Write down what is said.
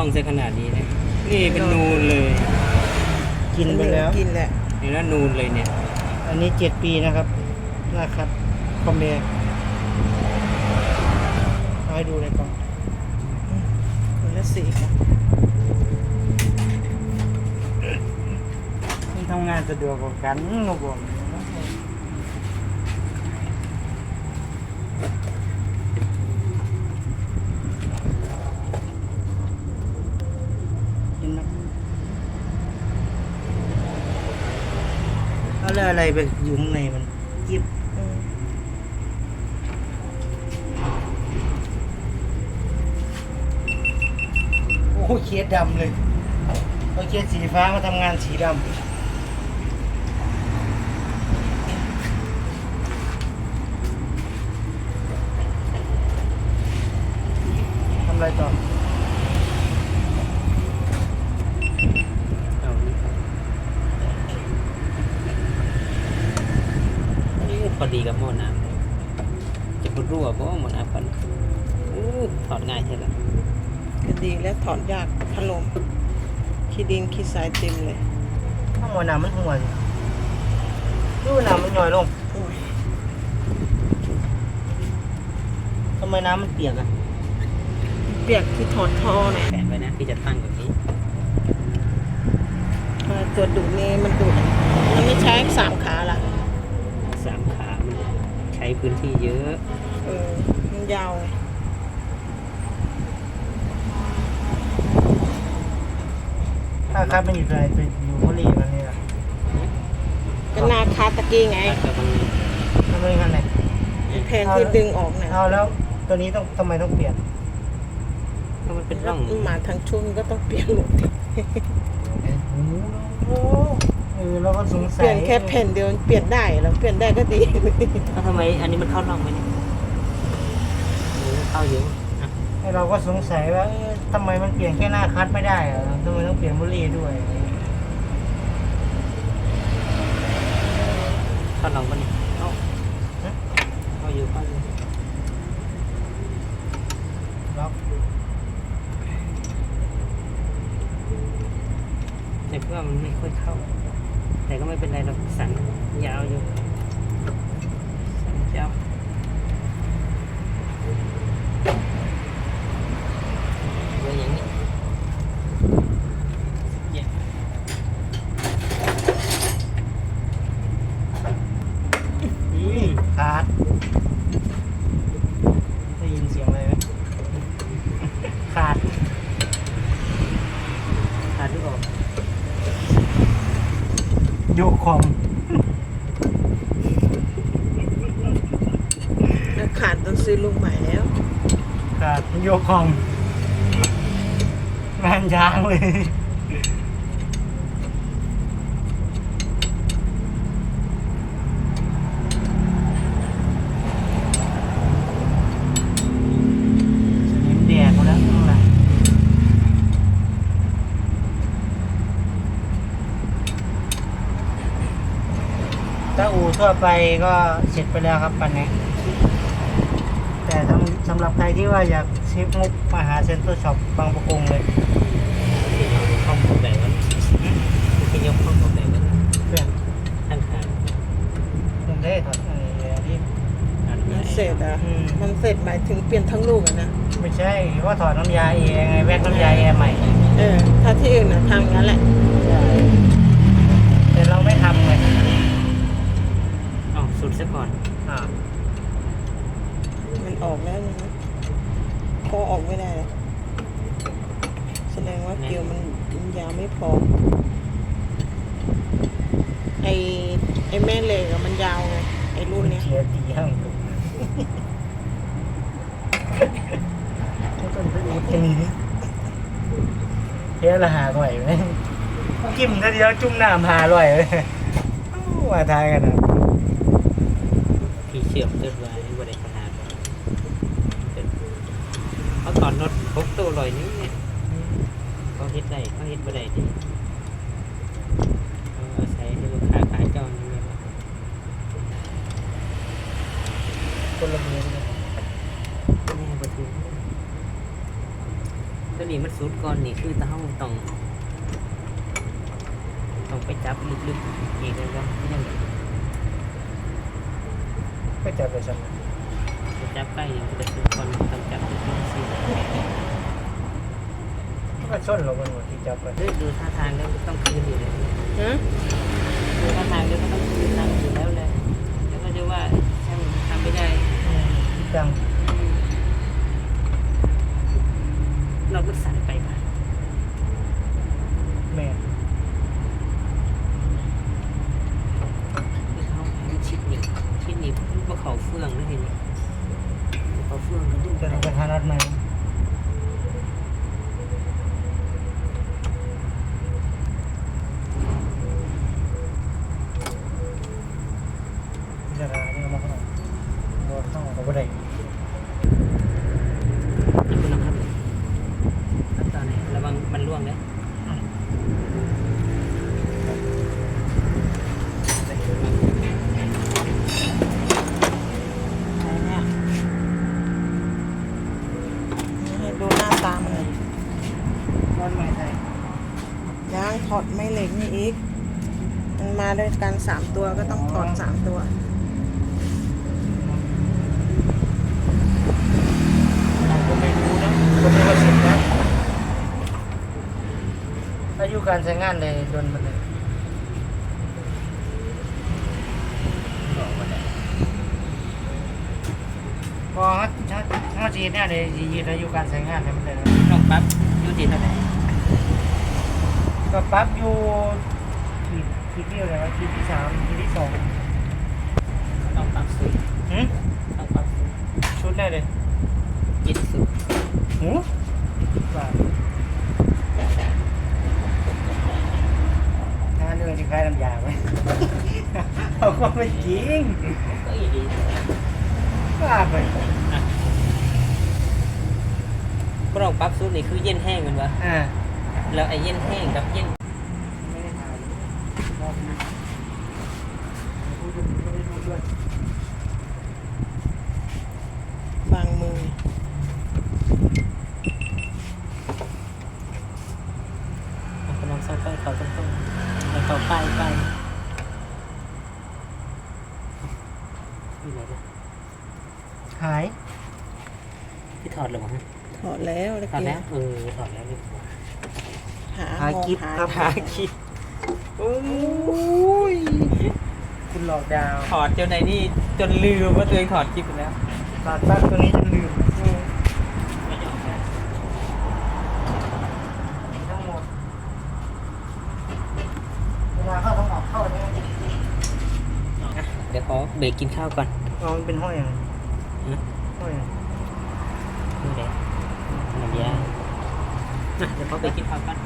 ล่องเส้นขนาดนี้นะนี่เป็นนูนเลย กินไปแล้ว กินแหละเห็นแล้วนูนเลยเนี่ย อันนี้เจ็ดปีนะครับนะครับคอมเมร์เอาให้ดูเลยก่อนคนละสีค่ะนี่ทำงานสะดวกกว่ากันนะผมกินนะ เอาแล้วอะไรไปอยู่ข้างในมันยิบโอ้เคสดำเลยเอาเคสสีฟ้ามาทำงานสีดำทำอะไรต่อ เอานี่นี่ พอดีกับหม้อน้ำเลยจะพุดรั่วเพราะว่าหม้อน้ำปันอู้ถอดง่ายใช่ไหมก็ดีแล้วถอดยากพัดลมขี้ดินขี้ทรายเต็มเลยข้างบนน้ำมันหัวสิดูน้ำมันย่อยลงโอ้ยทำไมน้ำมันเปียกอะเปียกที่ถอดท่อเนี่ยแผนไว้นะที่จะตั้งแบบนี้เอ่อตัวดูดนี่มันดูดมันไม่ใช้สามขาละ พื้นที่เยอะ เออมันยาวไงถ้าครับมันอยู่ไหนไปอยู่บุรีมันนี่ล่ะก็นาคาตะกี้ไงแล้วก็มันทำไมกันไหนแทนที่ดึงออกนะเอาแล้วตัวนี้ต้องทำไมต้องเปลี่ยนเพราะมันเป็นแล้ร่วอง มาทางชุ่มก็ต้องเปลี่ยนหมด โอ้ เออเราก็สงเปสัยลี่ยนแค่แผ่นเดียวเปลี่ยนได้แล้วเปลี่ยนได้ก็ดี แล้วทำไมอันนี้มันเข้าร่องไหมเนี่ยเออเข้าเยอะอะให้เราก็สงสัยว่าเอ๊ะทำไมมันเปลี่ยนแค่หน้าคัดไม่ได้อะทำไมต้องเปลี่ยนบุรีด้วยเข้าร่องปะเนี่ยเข้าเข้าอยู่เข้าอยู่ล็อกแต่เพื่อมันไม่ค่อยเข้า แต่ก็ไม่เป็นไรเราสั่นยาวอยู่สันยาวไว้อย่างนี้เย็น อืมขาดได้ยินเสียงอะไรไหมขาด ขาดหรือออก โยกคอมแล้วขาดต้องซื้อลูกใหม่แล้วขาดโยกคอมแมนยางเลย สนิมแดกหมดแล้วข้างหลังถ้าอู่ ทั่วไปก็เสร็จไปแล้วครับปันนี้ แต่สำสำหรับใครที่ว่าอยากเช็คงบมาหาเซ็นเตอร์ช็อปบางประกงเลยข้อมูลไหนวะที่ยกข้อมูลไหนวะเพื่อนข้างขาผมได้ถอดอันนี้ที่มันเสร็จอะอืมมันเสร็จหมายถึงเปลี่ยนทั้งลูกอะนะ ไม่ใช่ว่าถอดน้ำยาเองไงแวกน้ำยาแอร์ใหม่ เออ ถ้าที่อื่นนะทำงั้นแหละใช่แต่เราไม่ทำไงเอ๋อสุ ดซะก่อน อ่ามันออกแล้วนะพอออกไม่ได้เลยแสดงว่าเกลียวมันมันยาวไม่พอ ไอไอแม่เหล็กอะมันยาวไงไอรุ่นเนี้ยเชียร์ตีห้างต้นไปอุดกันนี้เฮ้ยละหาหน่อยไหมกิมทีเดียวจุ่มน้ำหาร่อยเลยเอ้าว่าทายกันนะที่ เชื่อมเติมไว้บริขนาดเขาถอนน็อตพกตัวลอยนี้เนี่ยเขาเฮ็ดได้เขาเฮ็ดบ่ได้ดิเขาอาศัยให้ลูกค้าขายจอนนี่แหละคนละเมือเลยแม่บ่ถูกตัวนี้มันมันสุดก่อนนี่คือตาห้องต้องต้องไปจับลึกๆอีกแล้วก็ยังไง ก็จะไปสมไปจับใกล้อย่างที่จะสุดก่อนต้องจับลึกๆสิก็ชนเราบนหัวที่จับไปดูดูท่าทางแล้วต้องคืนอยู่แล้วหืมดูท่าทางแล้วก็ต้องคืนตังค์อยู่แล้วเลยแล้วก็จะว่าช่างทำไม่ได้ จัง เราก็สั่นไปค่ะ แม่ คือเขาให้ชิดหนีบชิดหนีบว่า เขาเฟืองด้วยเห็นไหมเขาเฟืองก็ดึงจะไปเอาไปหานัดใหม่จะราเนี่ยมาเข้าบอเข้าก็บ่ได้ นี่คุณลองครับขั้นตอนไหนระวังมันร่วงนะ ไหนเนี่ยนี่ให้ดูหน้าตามันหน่อย นอนใหม่ใส่ ย่างถ อดไม่เหล็กนี่อีก มันมาด้วยกันสามตัวก็ต้องถอดสามตัวเราก็ไม่รู้นะก็ไม่ว่าสิบนะอายุการใช้งานเลยโดนมันเลยพอถ้าถ้าถ้าจีเนี่ยเลยยืนอายุการใช้งานให้มันเลยลองปั๊บยูทีเท่าไหร่ ก็ปรั๊บอยู่ขีดขีดที่อะไรวะขีดที่สามขีดที่สองต้องปรับสูงหืมต้องปรับสูงชุดได้เลยยิดสูงหูว่าถ้าเรื่องที่คล้ายน้ำยาไหมเอาก็ไม่จริงก็อีดีว่าไปก็ลองปรับสูงนี่คือเย็นแห้งกันวะอ่า แล้วไอ้เย็นแห้งกับเย็นไม่ได้ถ่ายรอบนะพูดไม่ได้ดูด้วยบางมือ กำลังซ่อมไฟเขาตรงๆแล้วเขาป้ายป้ายอยู่ไหนล่ะหาย พี่ถอดหรือเปล่าฮะถอดแล้วตะถอดกี้ แล้วเออถอดแล้วนี่ หาหากิ๊บหาครับหาคิดโอ้ยคุณหลอกดาวถอดจนไหนนี่จนลืมว่าตัวเองถอดคลิปไปแล้วตัดตั้งตัวนี้จะลืมไม่ยอมนะทั้งหมดเวลาเข้าต้องออกเข้าเนี่ยอะเดี๋ยวขอเบรกกินข้าวก่อนอ๋อมันเป็นห้อยอย่างนะห้อยอย่างดูเดี๋ยวน้ำยาอะเดี๋ยวขอเบรกกินข้าวก่อน